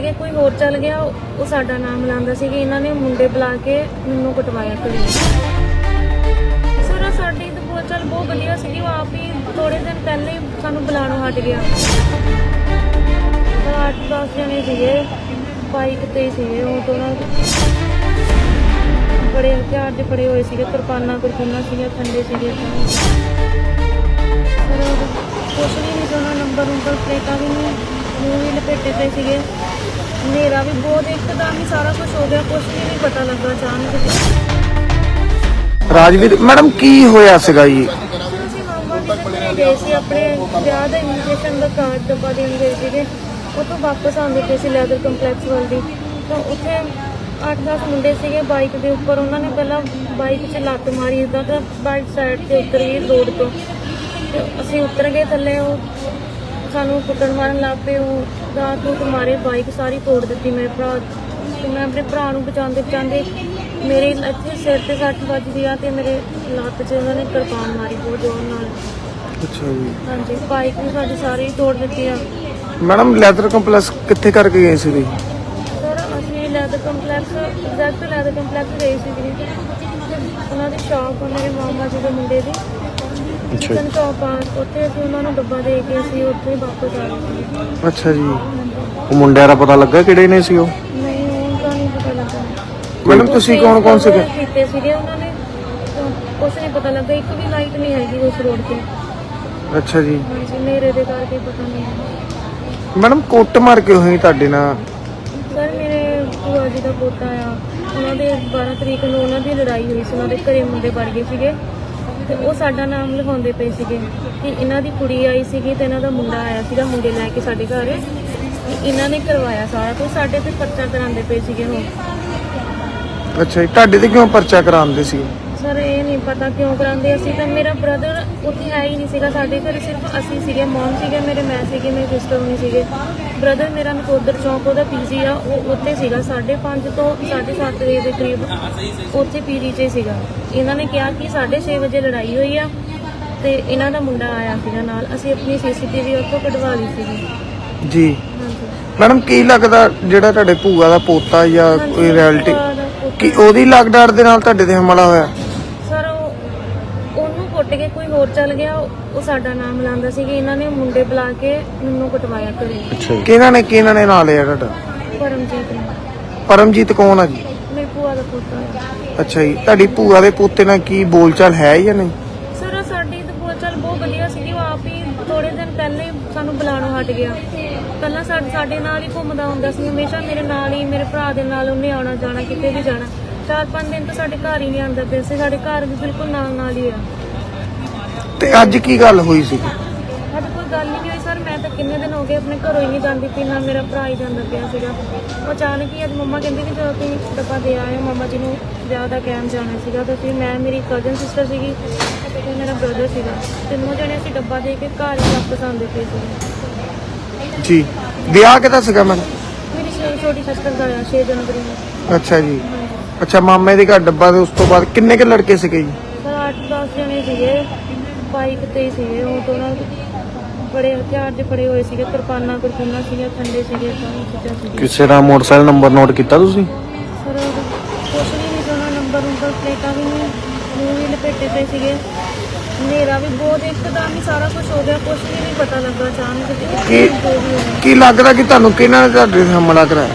ਕੇ ਕੋਈ ਹੋਰ ਚੱਲ ਗਿਆ, ਉਹ ਸਾਡਾ ਨਾਮ ਲਾਉਂਦਾ ਸੀ ਕਿ ਇਹਨਾਂ ਨੇ ਮੁੰਡੇ ਬੁਲਾ ਕੇ ਮੈਨੂੰ ਕੁੱਟਵਾਇਆ ਘਰੇ ਸਰ ਸਾਡੀ ਤਾਂ ਬਹੁਤ ਚੱਲ ਬਹੁਤ ਵਧੀਆ ਸੀਗੀ, ਉਹ ਆਪ ਹੀ ਥੋੜੇ ਦਿਨ ਪਹਿਲੇ ਹੀ ਸਾਨੂੰ ਬੁਲਾਣੋਂ ਹਟ ਗਿਆ। ਅੱਠ ਦਸ ਜਣੇ ਸੀਗੇ, ਬਾਈਕ ਤੇ ਸੀਗੇ ਉਹ ਤੋਂ ਬੜੇ ਹਥਿਆਰ ਦੇ ਫੜੇ ਹੋਏ ਸੀਗੇ, ਕਿਰਪਾਨਾਂ ਕੁਰਪਾਨਾਂ ਸੀਗੀਆਂ, ਖੰਡੇ ਸੀਗੇ। ਪਰ ਕੁਛ ਵੀ ਨਹੀਂ ਉਹਨਾਂ ਨੰਬਰ ਨੰਬਰ ਪਲੇਟਾਂ ਵੀ ਨਹੀਂ, ਮੂੰਹ ਵੀ ਲਪੇਟੇ ਪਏ ਸੀਗੇ। ਹਨੇਰਾ ਵੀ ਬਹੁਤ ਇੱਕਦਮ ਹੀ ਸਾਰਾ ਕੁਝ ਹੋ ਗਿਆ ਕੁਛ ਵੀ ਨਹੀਂ ਪਤਾ ਲੱਗਾ ਅਚਾਨਕ। ਰਾਜਵੀਰ ਮੈਡਮ ਕੀ ਹੋਇਆ ਸੀਗਾ ਜੀ? ਮਾਮਾ ਜੀ ਗਏ ਸੀ ਆਪਣੇ ਵਿਆਹ ਦਾ ਇਨਵੀਟੇਸ਼ਨ ਦਾ ਕਾਰਡ ਡੱਬਾ ਦੇਣ ਗਏ ਸੀਗੇ। ਉਹ ਤੋਂ ਵਾਪਸ ਆਉਂਦੇ ਪਏ ਸੀ ਲੈਦਰ ਕੰਪਲੈਕਸ ਵੱਲ ਦੀ। ਤਾਂ ਉੱਥੇ 8-10 ਮੁੰਡੇ ਸੀਗੇ ਬਾਈਕ ਦੇ ਉੱਪਰ ਉਹਨਾਂ ਨੇ ਪਹਿਲਾਂ ਬਾਈਕ 'ਚ ਲੱਤ ਮਾਰੀ ਇਦਾਂ ਤਾਂ ਬਾਈਕ ਸਾਈਡ ਤੇ ਉਤਰ ਗਈ ਰੋਡ ਤੋਂ। ਤੇ ਅਸੀਂ ਉਤਰ ਗਏ ਥੱਲੇ ਉਹ ਸਾਨੂੰ ਕੁੱਟਣ ਮਾਰਨ ਲੱਗ ਪਏ ਉਹ ਰਾਤ ਨੂੰ ਮਾਰੇ ਬਾਈਕ ਸਾਰੀ ਤੋੜ ਦਿੱਤੀ ਮੇਰੇ ਭਰਾ ਤੇ ਮੈਂ ਆਪਣੇ ਭਰਾ ਨੂੰ ਬਚਾਉਂਦੇ ਬਚਾਉਂਦੇ ਮੇਰੇ ਇੱਥੇ ਸਿਰ ਤੇ ਸੱਟ ਵੱਜਦੀ ਆ ਤੇ ਮੇਰੇ ਲੱਤ 'ਚ ਉਹਨਾਂ ਨੇ ਕਿਰਪਾਨ ਮਾਰੀ ਬਹੁਤ ਜ਼ੋਰ ਨਾਲ। ਅੱਛਾ ਜੀ। ਹਾਂਜੀ ਬਾਈਕ ਵੀ ਸਾਡੀ ਸਾਰੀ ਤੋੜ ਦਿੱਤੀ ਆ। ਮੈਡਮ ਲੈਦਰ ਕੰਪਲੈਕਸ ਕਿੱਥੇ ਕਰਕੇ ਗਏ ਸੀ ਸਰ ਅਸੀਂ leather complex exact leather complex ਗਏ ਸੀ ਜੀ ਉਹਨਾਂ ਦੀ ਸ਼ਾਪ ਆ ਮੇਰੇ ਮਾਮਾ ਜੀ ਦੇ ਮੁੰਡੇ ਦੀ। ਅੱਛਾ ਚਿਕਨ ਸ਼ਾਪ ਆ ਉੱਥੇ ਅਸੀਂ ਉਹਨਾਂ ਨੂੰ ਡੱਬਾ ਦੇ ਕੇ ਅਸੀਂ ਉੱਥੇ ਹੀ ਵਾਪਸ ਆ ਗਏ। ਸੀ ਅੱਛਾ ਜੀ। ਉਹ ਮੁੰਡਿਆਂ ਦਾ ਪਤਾ ਲੱਗਾ ਕਿਹੜੇ ਨੇ ਸੀ ਉਹ? ਨਹੀਂ ਉਹ ਤਾਂ ਨਹੀਂ ਪਤਾ ਲੱਗਾ। ਮੈਡਮ ਤੁਸੀਂ ਕੌਣ ਕੌਣ ਸੀਗੇ? ਕੀਤੇ ਸੀਗੇ ਉਹਨਾਂ ਨੇ। ਕੁਝ ਨਹੀਂ ਪਤਾ ਲੱਗਾ। ਇੱਕ ਵੀ ਲਾਈਟ ਨਹੀਂ ਹੈਗੀ ਉਸ ਰੋਡ ਤੇ। ਅੱਛਾ ਜੀ। ਹਾਂਜੀ ਮੇਰੇ ਦੇ ਕਰਕੇ ਪਤਾ ਨਹੀਂ ਮੈਡਮ ਕੁੱਟ ਮਾਰ ਕੇ ਹੋਈ ਤੁਹਾਡੇ ਨਾਲ? ਸਰ ਮੇਰੇ ਭੂਆ ਜੀ ਦਾ ਪੋਤਾ ਆ ਉਹਨਾਂ ਦੇ 12 ਤਰੀਕ ਨੂੰ ਉਹਨਾਂ ਦੀ ਲੜਾਈ ਹੋਈ ਸੀ। ਉਹਨਾਂ ਦੇ ਘਰੇ ਮੁੰਡੇ ਵੜ ਗਏ ਸੀਗੇ। ਤੇ ਉਹ ਸਾਡਾ ਨਾਮ ਲਿਖਾਉਂਦੇ ਪਏ ਸੀਗੇ ਕਿ ਇਹਨਾਂ ਦੀ ਕੁੜੀ ਆਈ ਸੀਗੀ ਤੇ ਇਹਨਾਂ ਦਾ ਮੁੰਡਾ ਆਇਆ ਸੀਗਾ, ਮੁੰਡੇ ਲੈ ਕੇ ਸਾਡੇ ਘਰ। ਕਿ ਇਹਨਾਂ ਨੇ ਕਰਵਾਇਆ ਸਾਰਾ ਕੁਝ ਸਾਡੇ ਤੇ ਪਰਚਾ ਕਰਾਉਂਦੇ ਪਏ ਸੀਗੇ ਉਹ। ਅੱਛਾ ਜੀ, ਤੁਹਾਡੇ ਤੇ ਕਿਉਂ ਪਰਚਾ ਕਰਾਉਂਦੇ ਸੀ ਸਰ ਇਹ ਨਹੀਂ ਪਤਾ ਕਿਉਂ ਕਰਾਉਂਦੇ ਅਸੀਂ ਤਾਂ ਮੇਰਾ ਬ੍ਰਦਰ ਉੱਥੇ ਹੈ ਹੀ ਨਹੀਂ ਸੀਗਾ ਸਾਡੇ ਘਰੇ ਸਿਰਫ ਅਸੀਂ ਸੀਗੇ ਮੌਮ ਸੀਗੇ ਮੇਰੇ ਮੈਂ ਸੀਗੀ ਮੇਰੀ ਸਿਸਟਰ ਨਹੀਂ ਸੀਗੇ। ਬ੍ਰਦਰ ਮੇਰਾ ਨਕੋਦਰ ਚੌਂਕ ਉਹਦਾ ਪੀਜੀ ਆ ਉਹ ਉੱਥੇ ਸੀਗਾ 5:30 ਤੋਂ 7:30 ਵਜੇ ਦੇ ਕਰੀਬ ਉੱਥੇ ਪੀਜੀ 'ਚ ਸੀਗਾ। ਇਹਨਾਂ ਨੇ ਕਿਹਾ ਕਿ 6:30 ਵਜੇ ਲੜਾਈ ਹੋਈ ਆ ਤੇ ਇਹਨਾਂ ਦਾ ਮੁੰਡਾ ਆਇਆ ਸੀਗਾ ਨਾਲ ਅਸੀਂ ਆਪਣੀ ਸੀਸੀਟੀਵੀ ਉੱਥੋਂ ਕਢਵਾ ਲਈ ਸੀਗੀ। ਜੀ। ਮੈਡਮ ਕੀ ਲੱਗਦਾ ਜਿਹੜਾ ਤੁਹਾਡੇ ਭੂਆ ਦਾ ਪੋਤਾ ਜਾਂ ਕੋਈ ਰਿਐਲਿਟੀ ਕੀ ਉਹਦੀ ਲੱਗਦਾੜ ਦੇ ਨਾਲ ਤੁਹਾਡੇ ਤੇ ਹਮਲਾ ਹੋਇਆ? ਕੁੱਟ ਕੇ ਕੋਈ ਹੋਰ ਚੱਲ ਗਿਆ ਉਹ ਸਾਡਾ ਨਾਮ ਲਾਉਂਦਾ ਸੀ ਕਿ ਇਹਨਾਂ ਨੇ ਮੁੰਡੇ ਬੁਲਾ ਕੇ ਮੈਨੂੰ ਕੁੱਟਵਾਇਆ ਜੀ। ਕਿਹਨਾਂ ਨੇ ਕਿਹਨਾਂ ਨੇ ਨਾਂ ਲਿਆ ਤੁਹਾਡਾ? ਪਰਮਜੀਤ ਨੇ। ਪਰਮਜੀਤ ਕੌਣ ਆ ਜੀ? ਮੇਰੀ ਭੂਆ ਦਾ ਪੁੱਤ ਹੈ। ਅੱਛਾ ਜੀ। ਤੁਹਾਡੀ ਭੂਆ ਦੇ ਪੋਤੇ ਨਾਲ ਕੀ ਬੋਲਚਾਲ ਹੈ ਜਾਂ ਨਹੀਂ? ਸਰ ਸਾਡੀ ਤਾਂ ਬਹੁਤ ਚੱਲ ਬਹੁਤ ਵਧੀਆ ਸੀਗੀ। ਉਹ ਆਪ ਹੀ ਥੋੜੇ ਦਿਨ ਪਹਿਲੇ ਹੀ ਸਾਨੂੰ ਬੁਲਾਣੋਂ ਹਟ ਗਿਆ। ਪਹਿਲਾਂ ਸਾਡੇ ਸਾਡੇ ਨਾਲ ਹੀ ਘੁੰਮਦਾ ਹੁੰਦਾ ਸੀ। ਹਮੇਸ਼ਾ ਮੇਰੇ ਨਾਲ ਹੀ ਮੇਰੇ ਭਰਾ ਦੇ ਨਾਲ ਉਹਨੇ ਆਉਣਾ ਜਾਣਾ ਕਿਤੇ ਵੀ ਜਾਣਾ। ਚਾਰ ਪੰਜ ਦਿਨ ਤੋਂ ਸਾਡੇ ਘਰ ਹੀ ਨਹੀਂ ਆਉਂਦਾ ਪਿਆ ਸੀ। ਸਾਡੇ ਘਰ ਵੀ ਬਿਲਕੁਲ ਨਾਲ ਨਾਲ ਹੀ ਆ। ਤੇ ਅੱਜ ਕੀ ਗੱਲ ਹੋਈ ਸੀ? ਅੱਜ ਕੋਈ ਗੱਲ ਹੀ ਨਹੀਂ ਹੋਈ ਸਰ। ਮੈਂ ਤਾਂ ਕਿੰਨੇ ਦਿਨ ਹੋ ਗਏ ਆਪਣੇ ਘਰੋਂ ਹੀ ਨਹੀਂ ਜਾਂਦੀ ਪਈ ਨਾ ਮੇਰਾ ਭਰਾ ਹੀ ਜਾਂਦਾ ਪਿਆ ਸੀਗਾ। ਉਹ ਅਚਾਨਕ ਹੀ ਅੱਜ ਮੰਮਾ ਕਹਿੰਦੀ ਕਿ ਜਦੋਂ ਤੁਸੀਂ ਡੱਬਾ ਦੇ ਆਏ ਹੋ ਮੰਮਾ ਜੀ ਨੂੰ ਵਿਆਹ ਦਾ ਕੈਂਪ ਜਾਣਾ ਸੀਗਾ। ਤਾਂ ਫਿਰ ਮੈਂ ਮੇਰੀ ਕਜ਼ਨ ਸਿਸਟਰ ਸੀਗੀ ਤੇ ਮੇਰਾ ਬ੍ਰਦਰ ਸੀਗਾ। ਤਿੰਨੋਂ ਜਣੇ ਅਸੀਂ ਡੱਬਾ ਦੇ ਕੇ ਘਰ ਹੀ ਵਾਪਸ ਆਉਂਦੇ ਪਏ ਸੀਗੇ। ਜੀ। ਵਿਆਹ ਕਿਹਦਾ ਸੀਗਾ ਮੈਡਮ ਮੇਰੀ ਛੇ- ਛੋਟੀ ਸਿਸਟਰ ਦਾ ਆ 6 ਜਨਵਰੀ ਨੂੰ। ਅੱਛਾ ਜੀ। ਅੱਛਾ ਮਾਮੇ ਦੇ ਘਰ ਡੱਬਾ ਤੇ ਉਸ ਤੋਂ ਬਾਅਦ ਕਿੰਨੇ ਕੁ ਲੜਕੇ ਸੀਗੇ ਜੀ? ਸਰ 8-10 ਜਣੇ ਸੀਗੇ। ਬਾਈਕ ਤੇ ਹੀ ਸੀਗੇ ਉਹ ਤੋਂ ਨਾ ਬੜੇ ਹਥਿਆਰ ਦੇ ਫੜੇ ਹੋਏ ਸੀਗੇ ਕਿਰਪਾਨਾਂ ਕੁਰਪਾਨਾਂ ਸੀਗੀਆਂ ਖੰਡੇ ਸੀਗੇ ਸਾਰੀ ਚੀਜ਼ਾਂ ਸੀਗੀਆਂ। ਕਿਸੇ ਦਾ ਮੋਟਰਸਾਈਕਲ ਨੰਬਰ ਨੋਟ ਕੀਤਾ ਤੁਸੀਂ? ਸਰ ਕੁਛ ਵੀ ਨਹੀਂ ਉਹਨਾਂ ਨੰਬਰ ਨੰਬਰ ਪਲੇਟਾਂ ਵੀ ਨਹੀਂ ਮੂੰਹ ਵੀ ਲਪੇਟੇ ਪਏ ਸੀਗੇ। ਹਨੇਰਾ ਵੀ ਬਹੁਤ ਇੱਕਦਮ ਹੀ ਸਾਰਾ ਕੁਝ ਹੋ ਗਿਆ ਕੁਛ ਵੀ ਨਹੀਂ ਪਤਾ ਲੱਗਾ ਅਚਾਨਕ ਕੀ ਜੋ ਵੀ ਹੋਇਆ। ਕੀ ਲੱਗਦਾ ਕਿ ਤੁਹਾਨੂੰ ਕਿਹਨਾਂ ਨੇ ਤੁਹਾਡੇ ਤੇ ਹਮਲਾ ਕਰਾਇਆ?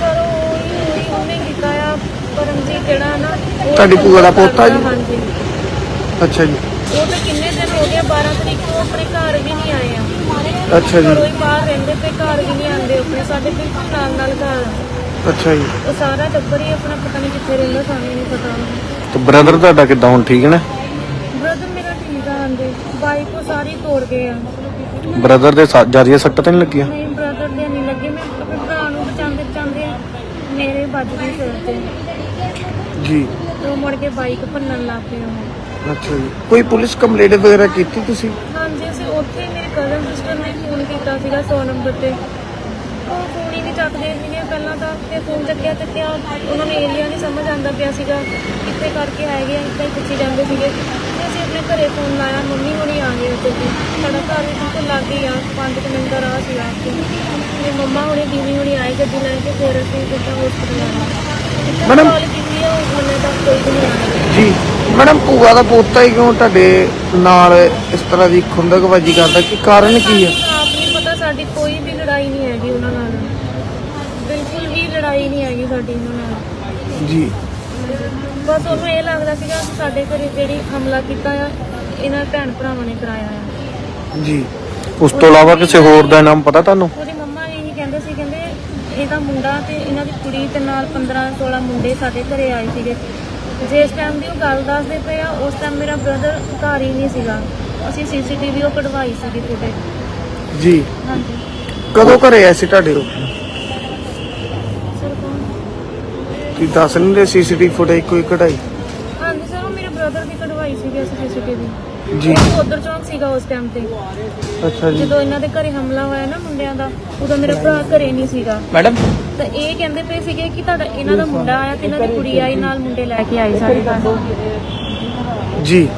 ਸਰ ਉਹ ਹੀ ਉਹੀ ਉਹਨੇ ਕੀਤਾ ਆ ਪਰਮਜੀਤ ਜਿਹੜਾ ਨਾ ਉਹ ਤੁਹਾਡੀ ਭੂਆ ਦਾ ਪੋਤਾ ਜੀ? ਹਾਂਜੀ। ਅੱਛਾ ਜੀ। ਉਹ ਤਾਂ ਕਿੰਨੇ ਦਿਨ ਹੋ ਗਏ 12 ਤਰੀਕ ਤੋਂ ਆਪਣੇ ਘਰ ਵੀ ਨਹੀਂ ਆਏ ਆ। ਅੱਛਾ ਜੀ। ਘਰੋਂ ਹੀ ਬਾਹਰ ਰਹਿੰਦੇ ਤੇ ਘਰ ਵੀ ਨਹੀਂ ਆਉਂਦੇ ਆਪਣੇ ਸਾਡੇ ਬਿਲਕੁਲ ਨਾਲ ਨਾਲ ਘਰ। ਅੱਛਾ ਜੀ। ਉਹ ਸਾਰਾ ਟੱਬਰ ਹੀ ਆਪਣਾ ਪਤਾ ਨਹੀਂ ਕਿੱਥੇ ਰਹਿੰਦਾ ਸਾਨੂੰ ਨਹੀਂ ਪਤਾ। ਤੇ ਬ੍ਰਦਰ ਤੁਹਾਡਾ ਕਿੱਦਾਂ ਹੁਣ ਠੀਕ ਨੇ? ਬ੍ਰਦਰ ਮੇਰਾ ਠੀਕ ਆ ਆਂਦੇ ਬਾਈਕ ਉਹ ਸਾਰੀ ਤੋੜ ਗਏ ਆ। ਬ੍ਰਦਰ ਦੇ ਜਾਰੀਆ ਸੱਟ ਤਾਂ ਨਹੀਂ ਲੱਗੀਆਂ? ਨਹੀਂ ਬ੍ਰਦਰ ਦੇ ਨਹੀਂ ਲੱਗੇ। ਮੈਂ ਆਪਣੇ ਭਰਾ ਨੂੰ ਬਚਾਉਂਦੇ ਬਚਾਉਂਦੇ ਮੇਰੇ ਵੱਜ ਗਈ ਸਿਰ ਤੇ। ਜੀ। ਤੇ ਉਹ ਮੁੜ ਕੇ ਬਾਈਕ ਭੰਨਣ ਲੱਗ ਪਏ ਉਹ। ਅੱਛਾ ਜੀ। ਕੋਈ ਪੁਲਿਸ ਕੰਪਲੇਂਟ ਵਗੈਰਾ ਕੀਤੀ ਤੁਸੀਂ? ਹਾਂਜੀ, ਅਸੀਂ ਉੱਥੇ ਹੀ ਮੇਰੀ ਕਜ਼ਨ ਸਿਸਟਰ ਨੇ ਫੋਨ ਕੀਤਾ ਸੀਗਾ 100 ਨੰਬਰ ਤੇ। ਉਹ ਫੋਨ ਹੀ ਨਹੀਂ ਚੱਕਦੇ ਸੀਗੇ। ਪਹਿਲਾਂ ਤਾਂ ਤੇ ਫੋਨ ਚੱਕਿਆ ਚੱਕਿਆ ਉਹਨਾਂ ਨੂੰ ਏਰੀਆ ਨਹੀਂ ਸਮਝ ਆਉਂਦਾ ਪਿਆ ਸੀਗਾ ਕਿੱਥੇ ਕਰਕੇ ਹੈਗੇ ਆ ਹੀ ਪੁੱਛੀ ਜਾਂਦੇ ਸੀਗੇ। ਤੇ ਅਸੀਂ ਆਪਣੇ ਘਰੇ ਫੋਨ ਲਾਇਆ, ਮੰਮੀ ਹੋਣੀ ਆ ਗਏ ਉੱਥੇ ਜੀ ਸਾਡਾ ਘਰ ਵੀ ਬਿਲਕੁਲ ਲੱਗ ਹੀ ਆ 5 ਮਿੰਟ ਦਾ ਰਾਹ ਸੀਗਾ ਤੇ ਮੰਮਾ ਹੁਣੀ, ਦੀਦੀ ਹੁਣੀ ਆਏ ਗੱਡੀ ਲੈ ਕੇ, ਫਿਰ ਅਸੀਂ ਜਿੱਦਾਂ ਹਸਪੀਟਲ ਆਏ। ਮੈਡਮ- ਜੀ ਮੈਡਮ ਭੂਆ ਦਾ ਪੋਤਾ ਹੀ ਕਿਉਂ ਤੁਹਾਡੇ ਨਾਲ ਇਸ ਤਰ੍ਹਾਂ ਦੀ ਖੁੰਦਕਬਾਜੀ ਕਰਦਾ? ਕੀ ਕਾਰਨ ਕੀ ਹੈ ਸਾਨੂੰ ਆਪ ਨਹੀਂ ਪਤਾ ਸਾਡੀ ਕੋਈ ਵੀ ਲੜਾਈ ਨਹੀਂ ਹੈਗੀ ਉਹਨਾਂ ਨਾਲ। ਬਿਲਕੁਲ ਵੀ ਲੜਾਈ ਨਹੀਂ ਹੈਗੀ ਸਾਡੀ ਉਹਨਾਂ ਨਾਲ। ਜੀ। ਬਸ ਉਹਨੂੰ ਇਹ ਲੱਗਦਾ ਸੀਗਾ ਕਿ ਸਾਡੇ ਘਰੇ ਜਿਹੜੀ ਹਮਲਾ ਕੀਤਾ ਆ ਇਹਨਾਂ ਭੈਣ ਭਰਾਵਾਂ ਨੇ ਕਰਾਇਆ ਆ। ਜੀ। ਉਸ ਤੋਂ ਇਲਾਵਾ ਕਿਸੇ ਹੋਰ ਦਾ ਨਾਮ ਪਤਾ ਤੁਹਾਨੂੰ? ਉਹਦੀ ਮੰਮਾ ਇਹੀ ਕਹਿੰਦੇ ਸੀ ਕਹਿੰਦੇ ਇਹਦਾ ਮੁੰਡਾ ਤੇ ਇਹਨਾਂ ਦੀ ਕੁੜੀ ਤੇ ਨਾਲ 15 16 ਮੁੰਡੇ ਸਾਡੇ ਘਰੇ ਆਏ ਸੀਗੇ। ਜਿਸ ਟਾਈਮ ਦੀ ਉਹ ਗੱਲ ਦੱਸਦੇ ਪਏ ਆ ਉਸ ਟਾਈਮ ਮੇਰਾ ਬ੍ਰਦਰ ਘਰ ਹੀ ਨਹੀਂ ਸੀਗਾ। ਅਸੀਂ ਸੀਸੀਟੀਵੀ ਉਹ ਕਢਵਾਈ ਸੀਗੀ ਫੁਟੇਜ ਜੀ। ਹਾਂਜੀ। ਕਦੋਂ ਘਰੇ ਆਏ ਸੀ ਤੁਹਾਡੇ ਉਹ? ਸਰ ਕੌਣ? ਤੁਸੀਂ ਦੱਸ ਨਹੀਂ ਰਹੇ ਸੀਸੀਟੀਵੀ ਫੁਟੇਜ ਕੋਈ ਕਢਾਈ? ਹਾਂਜੀ ਸਰ ਉਹ ਮੇਰੇ ਬ੍ਰਦਰ ਦੀ ਕਢਵਾਈ ਸੀਗੀ ਅਸੀਂ ਸੀਸੀਟੀਵੀ ਜੀ। ਉਧਰ ਚੌਂਕ ਸੀਗਾ ਉਸ ਟਾਈਮ ਤੇ। ਅੱਛਾ ਜੀ। ਜਦੋਂ ਇਹਨਾਂ ਦੇ ਘਰੇ ਹਮਲਾ ਹੋਇਆ ਨਾ ਮੁੰਡਿਆਂ ਦਾ ਉਦੋਂ ਮੇਰਾ ਭਰਾ ਘਰੇ ਨਹੀਂ ਸੀਗਾ। ਮੈਡਮ? ਤਾਂ ਇਹ ਕਹਿੰਦੇ ਪਏ ਸੀਗੇ ਕਿ ਤੁਹਾਡਾ ਇਹਨਾਂ ਦਾ ਮੁੰਡਾ ਆਇਆ ਤੇ ਇਹਨਾਂ ਦੀ ਕੁੜੀ ਆਈ ਨਾਲ ਮੁੰਡੇ ਲੈ ਕੇ ਆਏ ਸਾਡੇ ਘਰ। ਜੀ।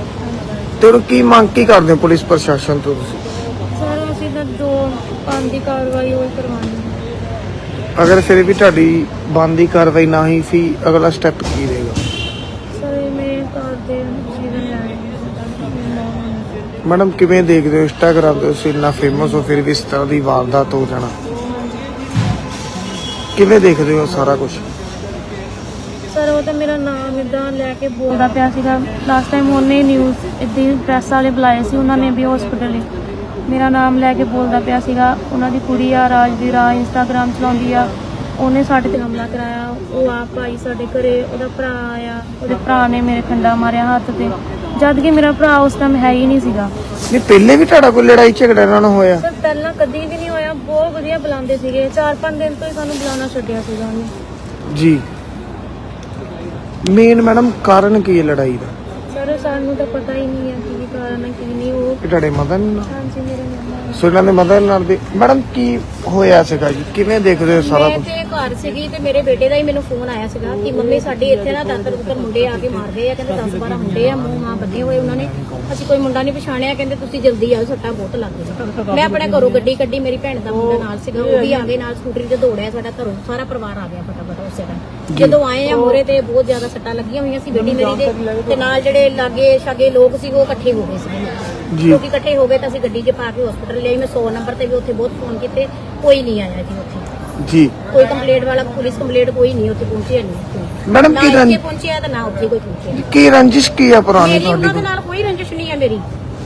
ਤੇ ਹੁਣ ਕੀ ਮੰਗ ਕੀ ਕਰਦੇ ਹੋ ਪੁਲਿਸ ਪ੍ਰਸ਼ਾਸਨ ਤੋਂ ਤੁਸੀਂ? ਸਰ ਅਸੀਂ ਤਾਂ ਜੋ ਬੰਦੀ ਕਾਰਵਾਈ ਉਹ ਕਰਵਾਉਣੀ ਹੈ। ਅਗਰ ਫਿਰ ਵੀ ਤੁਹਾਡੀ ਬੰਦੀ ਕਾਰਵਾਈ ਨਾ ਹੀ ਸੀ ਅਗਲਾ ਸਟੈਪ ਕੀ ਰਹੇਗਾ ਸਰ ਇਹ ਮੇਰੇ ਘਰ ਦੇ ਜੀਵਨ ਲੈ ਰਹੇ ਨੇ ਮੈਡਮ, ਕਿਵੇਂ ਦੇਖਦੇ ਹੋ ਇੰਸਟਾਗ੍ਰਾਮ ਤੇ? ਤੁਸੀਂ ਇੰਨਾ ਫੇਮਸ ਹੋ, ਫਿਰ ਵੀ ਇਸ ਤਰ੍ਹਾਂ ਦੀ ਵਾਰਦਾਤ ਹੋ ਜਾਣਾ। ਕਿਵੇਂ ਦੇਖਦੇ ਹੋ ਸਾਰਾ ਕੁਝ ਸਰ ਉਹ ਤਾਂ ਮੇਰਾ ਨਾਮ ਇਦਾਂ ਲੈ ਕੇ ਬੋਲਦਾ ਪਿਆ ਸੀਗਾ। ਲਾਸਟ ਟਾਈਮ ਉਹਨੇ ਨਿਊਜ਼ ਇੱਦਾਂ ਪ੍ਰੈਸ ਵਾਲੇ ਬੁਲਾਏ ਸੀ, ਉਹਨਾਂ ਨੇ ਵੀ ਹਸਪੀਟਲ ਮੇਰਾ ਨਾਮ ਲੈ ਕੇ ਬੋਲਦਾ ਪਿਆ ਸੀਗਾ। ਉਹਨਾਂ ਦੀ ਕੁੜੀ ਆ ਰਾਜਵੀਰ ਆ ਇੰਸਟਾਗ੍ਰਾਮ ਚਲਾਉਂਦੀ ਆ। ਉਹਨੇ ਸਾਡੇ ਤੇ ਹਮਲਾ ਕਰਾਇਆ। ਉਹ ਆਪ ਆਈ ਸਾਡੇ ਘਰੇ, ਉਹਦਾ ਭਰਾ ਆਇਆ। ਉਹਦੇ ਭਰਾ ਨੇ ਮੇਰੇ ਖੰਡਾ ਮਾਰਿਆ ਹੱਥ ਤੇ। ਜਦ ਕਿ ਮੇਰਾ ਭਰਾ ਉਸ ਟਾਈਮ ਹੈ ਹੀ ਨਹੀਂ ਸੀਗਾ। ਨਹੀਂ ਪਹਿਲੇ ਵੀ ਤੁਹਾਡਾ ਕੋਈ ਲੜਾਈ ਝਗੜਾ ਨਾਲ ਹੋਇਆ? ਸਰ ਪਹਿਲਾਂ ਕਦੀ ਵੀ ਨਹੀਂ ਹੋਇਆ। ਬਹੁਤ ਵਧੀਆ ਬੁਲਾਉਂਦੇ ਸੀਗੇ। 4-5 ਦਿਨ ਤੋਂ ਹੀ ਸਾਨੂੰ ਬੁਲਾਉਣਾ ਛੱਡਿਆ ਸੀਗਾ ਉਹਨੇ। ਜੀ। ਮੇਨ ਮੈਡਮ ਕਾਰਨ ਕੀ ਹੈ ਲੜਾਈ ਦਾ? ਸਰ ਸਾਨੂੰ ਤਾਂ ਪਤਾ ਹੀ ਨਹੀਂ ਹੈ ਕੀ ਕਾਰਨ ਹੈ ਕੀ ਨਹੀਂ ਉਹ ਇਹ ਤੁਹਾਡੇ ਮਦਨ ਨਾਲ ਹਾਂਜੀ ਮੇਰੇ ਮੰਮਾ ਸੋ ਇਹਨਾਂ ਦੇ ਮਦਨ ਨਾਲ ਦੇ ਮੈਡਮ ਕੀ ਹੋਇਆ ਸੀਗਾ ਜੀ? ਕਿਵੇਂ ਦੇਖਦੇ ਹੋ ਸਾਰਾ ਮੈਂ ਕੁਝ ਤੇ ਘਰ ਸੀਗੀ ਤੇ ਮੇਰੇ ਬੇਟੇ ਦਾ ਹੀ ਮੈਨੂੰ ਫੋਨ ਆਇਆ ਸੀਗਾ ਕਿ ਮੰਮੀ ਸਾਡੇ ਇੱਥੇ ਨਾ ਦਾਤਰ ਦੁੱਤਰ ਮੁੰਡੇ ਆ ਕੇ ਮਾਰਦੇ ਆ ਕਹਿੰਦੇ 10 12 ਮੁੰਡੇ ਆ ਮੂੰਹ ਮਾਂ ਬੰਨੇ ਹੋਏ ਉਹਨਾਂ ਨੇ। ਅਸੀਂ ਕੋਈ ਮੁੰਡਾ ਨਹੀਂ ਪਛਾਣਿਆ ਕਹਿੰਦੇ ਤੁਸੀਂ ਜਲਦੀ ਆਓ ਸੱਟਾਂ ਬਹੁਤ ਲੱਗ ਗਈਆਂ। ਮੈਂ ਆਪਣੇ ਘਰੋਂ ਗੱਡੀ ਕੱਢੀ ਮੇਰੀ ਭੈਣ ਦਾ ਮੁੰਡਾ ਨਾਲ ਸੀਗਾ ਉਹ ਵੀ ਆ ਗਏ ਨਾਲ ਸਕੂਟਰੀ ਤੇ ਦੌੜਿਆ ਸਾਡਾ ਘਰੋਂ ਸਾਰਾ ਪਰਿਵਾਰ ਆ ਗਿਆ ਫਟਾਫਟ। ਜਦੋਂ ਆਏ ਆ ਮੋਰੇ ਤੇ ਬਹੁਤ ਜ਼ਿਆਦਾ ਸੱਟਾਂ ਲੱਗੀਆਂ ਹੋਈਆਂ ਸੀ ਬੇਟੀ ਮੇਰੀ ਦੇ ਤੇ। ਨਾਲ ਜਿਹੜੇ ਲਾਗੇ ਛਾਗੇ ਲੋਕ ਸੀ ਉਹ ਇਕੱਠੇ ਹੋ ਗਏ ਸੀ। ਜੀ। ਲੋਕੀ ਇਕੱਠੇ ਹੋ ਗਏ ਤਾਂ ਅਸੀਂ ਗੱਡੀ 'ਚ ਪਾ ਕੇ ਹਸਪੀਟਲ ਲਿਆਈ ਮੈਂ 100 ਨੰਬਰ ਤੇ ਵੀ ਉੱਥੇ ਬਹੁਤ ਫੋਨ ਕੀਤੇ। ਕੋਈ ਨਹੀਂ ਆਇਆ ਜੀ ਉੱਥੇ। ਜੀ। ਕੋਈ ਕੰਪਲੇਂਟ ਵਾਲਾ ਪੁਲਿਸ ਕੰਪਲੇਂਟ ਕੋਈ ਨਹੀਂ ਉੱਥੇ ਪਹੁੰਚਿਆ ਨਹੀਂ ਮੈਡਮ ਕੀ ਇੱਥੇ ਰੰਜ ਪਹੁੰਚਿਆ ਤਾਂ ਨਾ ਉੱਥੇ ਕੋਈ ਪਹੁੰਚਿਆ। ਕੀ ਰੰਜਿਸ਼ ਕੀ ਆ ਪੁਰਾਣੀ ਤੁਹਾਡੀ ਉਹਨਾਂ ਦੇ ਨਾਲ ਕੋਈ ਰੰਜਿਸ਼ ਨਹੀਂ ਹੈ ਮੇਰੀ।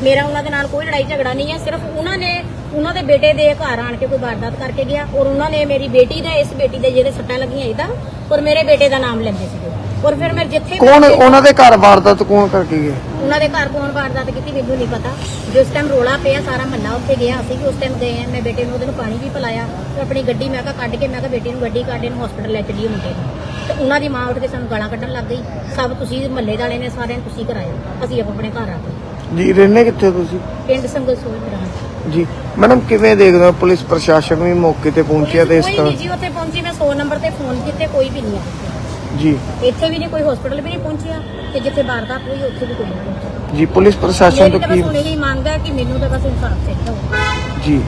ਮੇਰਾ ਉਹਨਾਂ ਦੇ ਨਾਲ ਕੋਈ ਲੜਾਈ ਝਗੜਾ ਨਹੀਂ ਹੈ ਸਿਰਫ ਉਹਨਾਂ ਨੇ ਉਹਨਾਂ ਦੇ ਬੇਟੇ ਦੇ ਘਰ ਆਣ ਕੇ ਕੋਈ ਵਾਰਦਾਤ ਕਰਕੇ ਗਿਆ ਔਰ ਉਹਨਾਂ ਨੇ ਮੇਰੀ ਬੇਟੀ ਦਾ ਇਸ ਬੇਟੀ ਦੇ ਜਿਹੜੇ ਸੱਟਾਂ ਲੱਗੀਆਂ ਇਹਦਾ ਔਰ ਮੇਰੇ ਬੇਟੇ ਦਾ ਨਾਮ ਲੈਂਦੇ ਸੀਗੇ। ਔਰ ਫਿਰ ਮੈਂ ਜਿੱਥੇ ਕੌਣ ਉਹਨਾਂ ਦੇ ਘਰ ਵਾਰਦਾਤ ਕੌਣ ਕਰਕੇ ਗਿਆ? ਉਹਨਾਂ ਦੇ ਘਰ ਕੌਣ ਵਾਰਦਾਤ ਕੀਤੀ ਮੈਨੂੰ ਨਹੀਂ ਪਤਾ। ਜਿਸ ਟਾਈਮ ਰੋਲਾ ਪਿਆ ਸਾਰਾ ਮਹੱਲਾ ਉੱਥੇ ਗਿਆ। ਅਸੀਂ ਵੀ ਉਸ ਟਾਈਮ ਗਏ ਆ ਮੈਂ ਬੇਟੇ ਨੂੰ ਉਹਦੇ ਨੂੰ ਪਾਣੀ ਵੀ ਪਿਲਾਇਆ ਤੇ ਆਪਣੀ ਗੱਡੀ ਮੈਂ ਕਿਹਾ ਕੱਢ ਕੇ ਮੈਂ ਕਿਹਾ ਬੇਟੀ ਨੂੰ ਗੱਡੀ ਕੱਢ ਇਹਨੂੰ ਹਸਪੀਟਲ ਲੈ ਚੱਲੀਏ ਮੁੰਡੇ ਨੂੰ। ਤੇ ਉਹਨਾਂ ਦੀ ਮਾਂ ਉੱਠ ਕੇ ਸਾਨੂੰ ਗਾਲਾਂ ਕੱਢਣ ਲੱਗ ਗਈ। ਸਭ ਤੁਸੀਂ ਮਹੱਲੇ ਵਾਲੇ ਨੇ ਸਾਰਿਆਂ ਨੇ ਤੁਸੀਂ ਕਰਾਇਆ। ਅਸੀਂ ਆਪ ਆਪਣੇ ਘਰ ਆ ਗਏ। ਜੀ ਰਹਿੰਦੇ ਕਿੱਥੇ ਤੁਸੀਂ? ਪਿੰਡ ਸੰਗਲ ਮੇਰਾ ਜੀ। ਮੈਡਮ ਕਿਵੇਂ ਦੇਖਦੇ ਹੋ ਪੁਲਿਸ ਪ੍ਰਸ਼ਾਸਨ ਵੀ ਮੌਕੇ ਤੇ ਪਹੁੰਚਿਆ ਤੇ ਇਸ ਕੋਈ ਤਰ੍ਹਾਂ? ਜੀ ਉੱਥੇ ਪਹੁੰਚੀ ਮੈਂ 100 ਨੰਬਰ ਤੇ ਫੋਨ ਕੀਤੇ ਕੋਈ ਵੀ ਨਹੀਂ ਆਇਆ ਜੀ। ਇੱਥੇ ਵੀ ਨਹੀਂ ਕੋਈ ਹਸਪੀਟਲ ਵੀ ਨਹੀਂ ਪਹੁੰਚਿਆ ਤੇ ਜਿੱਥੇ ਵਾਰਦਾਤ ਹੋਈ ਉੱਥੇ ਵੀ ਕੋਈ ਨਹੀਂ ਪਹੁੰਚਿਆ। ਜੀ ਪੁਲਿਸ ਪ੍ਰਸ਼ਾਸਨ ਮੇਰੀ ਤੋਂ ਤਾਂ ਕੀ ਹੁਣ ਇਹੀ ਮੰਗ ਹੈ ਕਿ ਮੈਨੂੰ ਤਾਂ ਬਸ ਇਨਸਾਫ ਚਾਹੀਦਾ ਹੋਵੇ। ਜੀ।